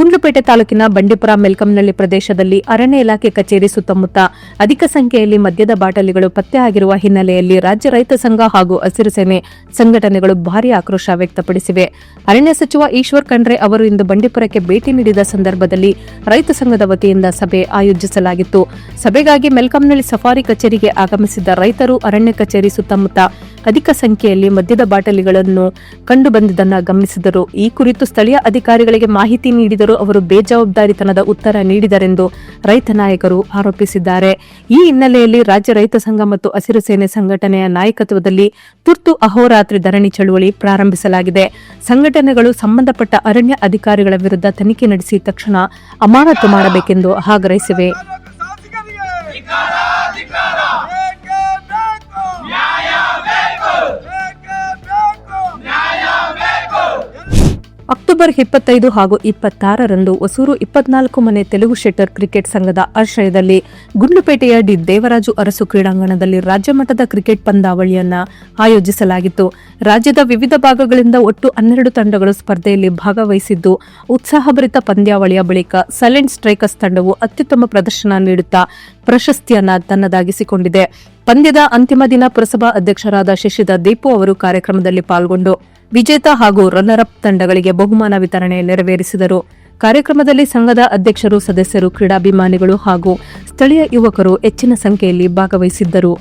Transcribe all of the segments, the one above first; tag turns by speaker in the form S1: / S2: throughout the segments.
S1: ಗುಂಡ್ಲುಪೇಟೆ ತಾಲೂಕಿನ ಬಂಡೀಪುರ ಮೆಲ್ಕಂನಳ್ಳಿ ಪ್ರದೇಶದಲ್ಲಿ ಅರಣ್ಯ ಇಲಾಖೆ ಕಚೇರಿ ಸುತ್ತಮುತ್ತ ಅಧಿಕ ಸಂಖ್ಯೆಯಲ್ಲಿ ಮದ್ಯದ ಬಾಟಲಿಗಳು ಪತ್ತೆಯಾಗಿರುವ ಹಿನ್ನೆಲೆಯಲ್ಲಿ ರಾಜ್ಯ ರೈತ ಸಂಘ ಹಾಗೂ ಹಸಿರು ಸೇನೆ ಸಂಘಟನೆಗಳು ಭಾರೀ ಆಕ್ರೋಶ ವ್ಯಕ್ತಪಡಿಸಿವೆ. ಅರಣ್ಯ ಸಚಿವ ಈಶ್ವರ್ ಖಂಡ್ರೆ ಅವರು ಇಂದು ಬಂಡೀಪುರಕ್ಕೆ ಭೇಟಿ ನೀಡಿದ ಸಂದರ್ಭದಲ್ಲಿ ರೈತ ಸಂಘದ ವತಿಯಿಂದ ಸಭೆ ಆಯೋಜಿಸಲಾಗಿತ್ತು. ಸಭೆಗಾಗಿ ಮೆಲ್ಕಂನಳ್ಳಿ ಸಫಾರಿ ಕಚೇರಿಗೆ ಆಗಮಿಸಿದ್ದ ರೈತರು ಅರಣ್ಯ ಕಚೇರಿ ಸುತ್ತಮುತ್ತ ಅಧಿಕ ಸಂಖ್ಯೆಯಲ್ಲಿ ಮದ್ಯದ ಬಾಟಲಿಗಳನ್ನು ಕಂಡುಬಂದಿದ್ದನ್ನು ಗಮನಿಸಿದರು. ಈ ಕುರಿತು ಸ್ಥಳೀಯ ಅಧಿಕಾರಿಗಳಿಗೆ ಮಾಹಿತಿ ನೀಡಿದರೂ ಅವರು ಬೇಜವಾಬ್ದಾರಿತನದ ಉತ್ತರ ನೀಡಿದರೆಂದು ರೈತ ನಾಯಕರು ಆರೋಪಿಸಿದ್ದಾರೆ. ಈ ಹಿನ್ನೆಲೆಯಲ್ಲಿ ರಾಜ್ಯ ರೈತ ಸಂಘ ಮತ್ತು ಹಸಿರು ಸೇನೆ ಸಂಘಟನೆಯ ನಾಯಕತ್ವದಲ್ಲಿ ತುರ್ತು ಅಹೋರಾತ್ರಿ ಧರಣಿ ಚಳುವಳಿ ಪ್ರಾರಂಭಿಸಲಾಗಿದೆ. ಸಂಘಟನೆಗಳು ಸಂಬಂಧಪಟ್ಟ ಅರಣ್ಯ ಅಧಿಕಾರಿಗಳ ವಿರುದ್ಧ ತನಿಖೆ ನಡೆಸಿ ತಕ್ಷಣ ಅಮಾನತು ಮಾಡಬೇಕೆಂದು ಆಗ್ರಹಿಸಿವೆ. ಅಕ್ಟೋಬರ್ ಇಪ್ಪತ್ತೈದು ಹಾಗೂ ಇಪ್ಪತ್ತಾರರಂದು ಹೊಸೂರು ಇಪ್ಪತ್ನಾಲ್ಕು ಮನೆ ತೆಲುಗು ಶೆಟ್ಟರ್ ಕ್ರಿಕೆಟ್ ಸಂಘದ ಆಶ್ರಯದಲ್ಲಿ ಗುಂಡ್ಲುಪೇಟೆಯ ಡಿ ದೇವರಾಜು ಅರಸು ಕ್ರೀಡಾಂಗಣದಲ್ಲಿ ರಾಜ್ಯಮಟ್ಟದ ಕ್ರಿಕೆಟ್ ಪಂದ್ಯಾವಳಿಯನ್ನ ಆಯೋಜಿಸಲಾಗಿತ್ತು. ರಾಜ್ಯದ ವಿವಿಧ ಭಾಗಗಳಿಂದ ಒಟ್ಟು ಹನ್ನೆರಡು ತಂಡಗಳು ಸ್ಪರ್ಧೆಯಲ್ಲಿ ಭಾಗವಹಿಸಿದ್ದು, ಉತ್ಸಾಹಭರಿತ ಪಂದ್ಯಾವಳಿಯ ಬಳಿಕ ಸೈಲೆಂಟ್ ಸ್ಟ್ರೈಕರ್ಸ್ ತಂಡವು ಅತ್ಯುತ್ತಮ ಪ್ರದರ್ಶನ ನೀಡುತ್ತಾ ಪ್ರಶಸ್ತಿಯನ್ನ ತನ್ನದಾಗಿಸಿಕೊಂಡಿದೆ. ಪಂದ್ಯದ ಅಂತಿಮ ದಿನ ಪುರಸಭಾ ಅಧ್ಯಕ್ಷರಾದ ಶಶಿಧರ್ ದೀಪು ಅವರು ಕಾರ್ಯಕ್ರಮದಲ್ಲಿ ಪಾಲ್ಗೊಂಡು ವಿಜೇತ ಹಾಗೂ ರನ್ನರ್ ಅಪ್ ತಂಡಗಳಿಗೆ ಬಹುಮಾನ ವಿತರಣೆ ನೆರವೇರಿಸಿದರು. ಕಾರ್ಯಕ್ರಮದಲ್ಲಿ ಸಂಘದ ಅಧ್ಯಕ್ಷರು, ಸದಸ್ಯರು, ಕ್ರೀಡಾಭಿಮಾನಿಗಳು ಹಾಗೂ ಸ್ಥಳೀಯ ಯುವಕರು ಹೆಚ್ಚಿನ ಸಂಖ್ಯೆಯಲ್ಲಿ ಭಾಗವಹಿಸಿದ್ದರು.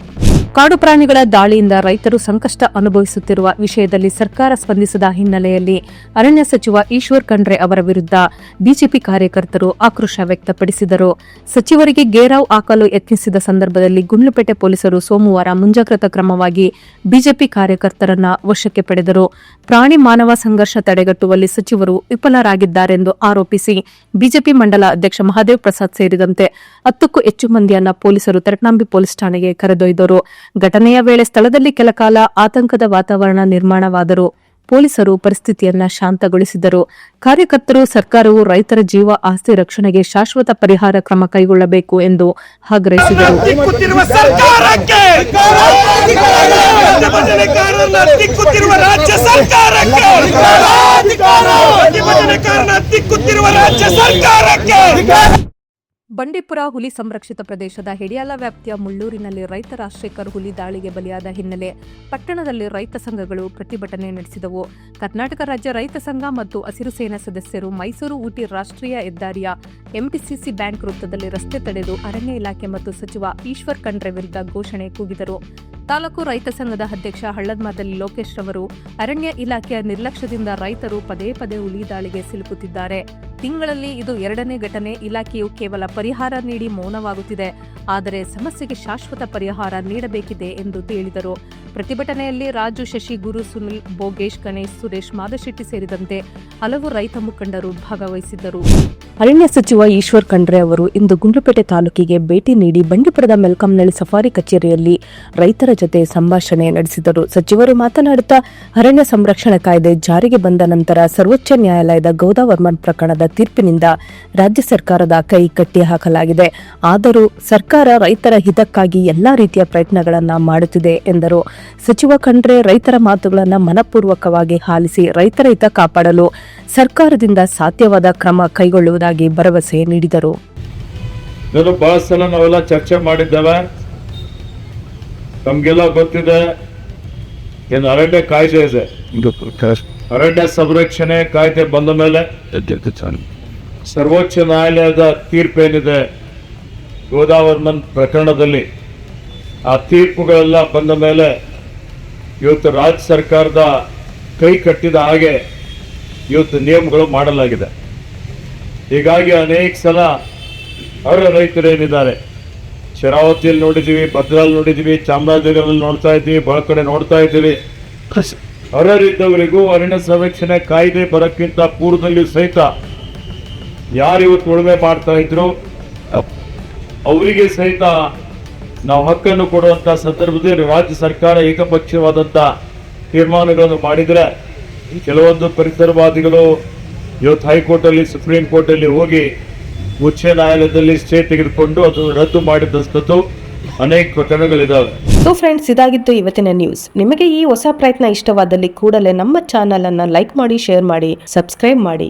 S1: ಕಾಡು ಪ್ರಾಣಿಗಳ ದಾಳಿಯಿಂದ ರೈತರು ಸಂಕಷ್ಟ ಅನುಭವಿಸುತ್ತಿರುವ ವಿಷಯದಲ್ಲಿ ಸರ್ಕಾರ ಸ್ಪಂದಿಸದ ಹಿನ್ನೆಲೆಯಲ್ಲಿ ಅರಣ್ಯ ಸಚಿವ ಈಶ್ವರ್ ಖಂಡ್ರೆ ಅವರ ವಿರುದ್ಧ ಬಿಜೆಪಿ ಕಾರ್ಯಕರ್ತರು ಆಕ್ರೋಶ ವ್ಯಕ್ತಪಡಿಸಿದರು. ಸಚಿವರಿಗೆ ಗೇರಾವ್ ಹಾಕಲು ಯತ್ನಿಸಿದ ಸಂದರ್ಭದಲ್ಲಿ ಗುಂಡ್ಲುಪೇಟೆ ಪೊಲೀಸರು ಸೋಮವಾರ ಮುಂಜಾಗ್ರತಾ ಕ್ರಮವಾಗಿ ಬಿಜೆಪಿ ಕಾರ್ಯಕರ್ತರನ್ನ ವಶಕ್ಕೆ ಪಡೆದರು. ಪ್ರಾಣಿ ಮಾನವ ಸಂಘರ್ಷ ತಡೆಗಟ್ಟುವಲ್ಲಿ ಸಚಿವರು ವಿಫಲರಾಗಿದ್ದಾರೆಂದು ಆರೋಪಿಸಿ ಬಿಜೆಪಿ ಮಂಡಲ ಅಧ್ಯಕ್ಷ ಮಹಾದೇವ್ ಪ್ರಸಾದ್ ಸೇರಿದಂತೆ ಹತ್ತಕ್ಕೂ ಹೆಚ್ಚು ಮಂದಿಯನ್ನ ಪೊಲೀಸರು ತೆರಟ್ನಾಂಬಿ ಪೊಲೀಸ್ ಠಾಣೆಗೆ ಕರೆದೊಯ್ದರು. ಘಟನೆಯ ವೇಳೆ ಸ್ಥಳದಲ್ಲಿ ಕೆಲಕಾಲ ಆತಂಕದ ವಾತಾವರಣ ನಿರ್ಮಾಣವಾದರೂ ಪೊಲೀಸರು ಪರಿಸ್ಥಿತಿಯನ್ನ ಶಾಂತಗೊಳಿಸಿದರು. ಕಾರ್ಯಕರ್ತರು ಸರ್ಕಾರವು ರೈತರ ಜೀವ ಆಸ್ತಿ ರಕ್ಷಣೆಗೆ ಶಾಶ್ವತ ಪರಿಹಾರ ಕ್ರಮ ಕೈಗೊಳ್ಳಬೇಕು ಎಂದು ಆಗ್ರಹಿಸಿದರು
S2: ಪ್ರತಿಭಟನೆಕಾರನ ದಿಕ್ಕುತ್ತಿರುವ ರಾಜ್ಯ ಸರ್ಕಾರಕ್ಕೆ
S1: ಬಂಡೀಪುರ ಹುಲಿ ಸಂರಕ್ಷಿತ ಪ್ರದೇಶದ ಹಿಡಿಯಾಲ ವ್ಯಾಪ್ತಿಯ ಮುಳ್ಳೂರಿನಲ್ಲಿ ರೈತ ರಾಜಶೇಖರ್ ಹುಲಿ ದಾಳಿಗೆ ಬಲಿಯಾದ ಹಿನ್ನೆಲೆ. ಪಟ್ಟಣದಲ್ಲಿ ರೈತ ಸಂಘಗಳು ಪ್ರತಿಭಟನೆ ನಡೆಸಿದವು. ಕರ್ನಾಟಕ ರಾಜ್ಯ ರೈತ ಸಂಘ ಮತ್ತು ಹಸಿರು ಸೇನಾ ಸದಸ್ಯರು ಮೈಸೂರು ಊಟಿ ರಾಷ್ಟ್ರೀಯ ಹೆದ್ದಾರಿಯ ಎಂಟಿಸಿಸಿ ಬ್ಯಾಂಕ್ ವೃತ್ತದಲ್ಲಿ ರಸ್ತೆ ತಡೆದು ಅರಣ್ಯ ಇಲಾಖೆ ಮತ್ತು ಸಚಿವ ಈಶ್ವರ್ ಖಂಡ್ರೆ ವಿರುದ್ಧ ಘೋಷಣೆ ಕೂಗಿದರು. ತಾಲೂಕು ರೈತ ಸಂಘದ ಅಧ್ಯಕ್ಷ ಹಳ್ಳದ್ಮಾದಲ್ಲಿ ಲೋಕೇಶ್ ರವರು, ಅರಣ್ಯ ಇಲಾಖೆಯ ನಿರ್ಲಕ್ಷ್ಯದಿಂದ ರೈತರು ಪದೇ ಪದೇ ಹುಲಿ ದಾಳಿಗೆ ಸಿಲುಕುತ್ತಿದ್ದಾರೆ. ತಿಂಗಳಲ್ಲಿ ಇದು ಎರಡನೇ ಘಟನೆ. ಇಲಾಖೆಯು ಕೇವಲ ಪರಿಹಾರ ನೀಡಿ ಮೌನವಾಗುತ್ತಿದೆ. ಆದರೆ ಸಮಸ್ಯೆಗೆ ಶಾಶ್ವತ ಪರಿಹಾರ ನೀಡಬೇಕಿದೆ ಎಂದು ಹೇಳಿದರು. ಪ್ರತಿಭಟನೆಯಲ್ಲಿ ರಾಜು, ಶಶಿ, ಗುರು, ಸುನಿಲ್ ಬೋಗೇಶ್ ಗಣೇಶ್, ಸುರೇಶ್, ಮಾದಶೆಟ್ಟಿ ಸೇರಿದಂತೆ ಹಲವು ರೈತ ಮುಖಂಡರು ಭಾಗವಹಿಸಿದ್ದರು. ಅರಣ್ಯ ಸಚಿವ ಈಶ್ವರ್ ಖಂಡ್ರೆ ಅವರು ಇಂದು ಗುಂಡ್ಲುಪೇಟೆ ತಾಲೂಕಿಗೆ ಭೇಟಿ ನೀಡಿ ಬಂಡೀಪುರದ ಮೆಲ್ಕಂನಳ್ಳಿ ಸಫಾರಿ ಕಚೇರಿಯಲ್ಲಿ ರೈತರ ಜೊತೆ ಸಂಭಾಷಣೆ ನಡೆಸಿದರು. ಸಚಿವರು ಮಾತನಾಡುತ್ತಾ, ಅರಣ್ಯ ಸಂರಕ್ಷಣಾ ಕಾಯ್ದೆ ಜಾರಿಗೆ ಬಂದ ನಂತರ ಸರ್ವೋಚ್ಚ ನ್ಯಾಯಾಲಯದ ಗೌದಾವರ್ಮನ್ ಪ್ರಕರಣದ ತೀರ್ಪಿನಿಂದ ರಾಜ್ಯ ಸರ್ಕಾರದ ಕೈ ಕಟ್ಟಿ ಹಾಕಲಾಗಿದೆ. ಆದರೂ ಸರ್ಕಾರ ರೈತರ ಹಿತಕ್ಕಾಗಿ ಎಲ್ಲಾ ರೀತಿಯ ಪ್ರಯತ್ನಗಳನ್ನು ಮಾಡುತ್ತಿದೆ ಎಂದರು. ಸಚಿವ ಖಂಡ್ರೆ ರೈತರ ಮಾತುಗಳನ್ನು ಮನಪೂರ್ವಕವಾಗಿ ಆಲಿಸಿ ರೈತರ ಹಿತ ಕಾಪಾಡಲು ಸರ್ಕಾರದಿಂದ ಸಾಧ್ಯವಾದ ಕ್ರಮ ಕೈಗೊಳ್ಳುವುದಾಗಿ ಭರವಸೆ ನೀಡಿದರು.
S3: ಇದನ್ನು ಬಹಳ ಸಲ ನಾವೆಲ್ಲ ಚರ್ಚೆ ಮಾಡಿದ್ದೇವೆ. ನಮಗೆಲ್ಲ ಗೊತ್ತಿದೆ ಏನು ಅರಣ್ಯ ಕಾಯ್ದೆ ಇದೆ. ಅರಣ್ಯ ಸಂರಕ್ಷಣೆ ಕಾಯ್ದೆ ಬಂದ ಮೇಲೆ ಸರ್ವೋಚ್ಚ ನ್ಯಾಯಾಲಯದ ತೀರ್ಪೇನಿದೆ ಗೋದಾವರ್ಮನ್ ಪ್ರಕರಣದಲ್ಲಿ. ಆ ತೀರ್ಪುಗಳೆಲ್ಲ ಬಂದ ಮೇಲೆ ಇವತ್ತು ರಾಜ್ಯ ಸರ್ಕಾರದ ಕೈ ಕಟ್ಟಿದ ಹಾಗೆ ಇವತ್ತು ನಿಯಮಗಳು ಮಾಡಲಾಗಿದೆ. ಹೀಗಾಗಿ ಅನೇಕ ಸಲ ಅವರ ರೈತರೇನಿದ್ದಾರೆ ಶರಾವತಿಯಲ್ಲಿ ನೋಡಿದ್ದೀವಿ ಭದ್ರಲ್ಲಿ ನೋಡಿದ್ದೀವಿ ಚಾಮರಾಜನಗರದಲ್ಲಿ ನೋಡ್ತಾ ಇದ್ದೀವಿ ಬಹಳ ಕಡೆ ನೋಡ್ತಾ ಇದ್ದೀವಿ. ಅರ್ಹರಿದ್ದವರಿಗೂ ಅರಣ್ಯ ಸಂರಕ್ಷಣೆ ಕಾಯ್ದೆ ಬರೋಕ್ಕಿಂತ ಪೂರ್ವದಲ್ಲಿ ಸಹಿತ ಯಾರು ಇವತ್ತು ಉಳುಮೆ ಮಾಡ್ತಾ ಇದ್ರು ಅವರಿಗೆ ಸಹಿತ ನಾವು ಹಕ್ಕನ್ನು ಕೊಡುವಂಥ ಸಂದರ್ಭದಲ್ಲಿ ರಾಜ್ಯ ಸರ್ಕಾರ ಏಕಪಕ್ಷೀಯವಾದಂತಹ ತೀರ್ಮಾನಗಳನ್ನು ಮಾಡಿದರೆ ಕೆಲವೊಂದು ಪರಿಸರವಾದಿಗಳು ಇವತ್ತು ಹೈಕೋರ್ಟ್ ಅಲ್ಲಿ ಸುಪ್ರೀಂ ಕೋರ್ಟ್ ಅಲ್ಲಿ ಹೋಗಿ ಉಚ್ಚ ನ್ಯಾಯಾಲಯದಲ್ಲಿ ಸ್ಟೇ ತೆಗೆದುಕೊಂಡು ಅದು ರದ್ದು ಮಾಡಿದಂಥದ್ದು ಅನೇಕ ಪ್ರಕರಣಗಳಿದಾವೆ
S4: ಸೊ ಫ್ರೆಂಡ್ಸ್ ಇದಾಗಿತ್ತು ಇವತ್ತಿನ ನ್ಯೂಸ್ ನಿಮಗೆ ಈ ಹೊಸ ಪ್ರಯತ್ನ ಇಷ್ಟವಾದಲ್ಲಿ ಕೂಡಲೇ ನಮ್ಮ ಚಾನಲ್ ಅನ್ನ ಲೈಕ್ ಮಾಡಿ ಶೇರ್ ಮಾಡಿ ಸಬ್ಸ್ಕ್ರೈಬ್ ಮಾಡಿ.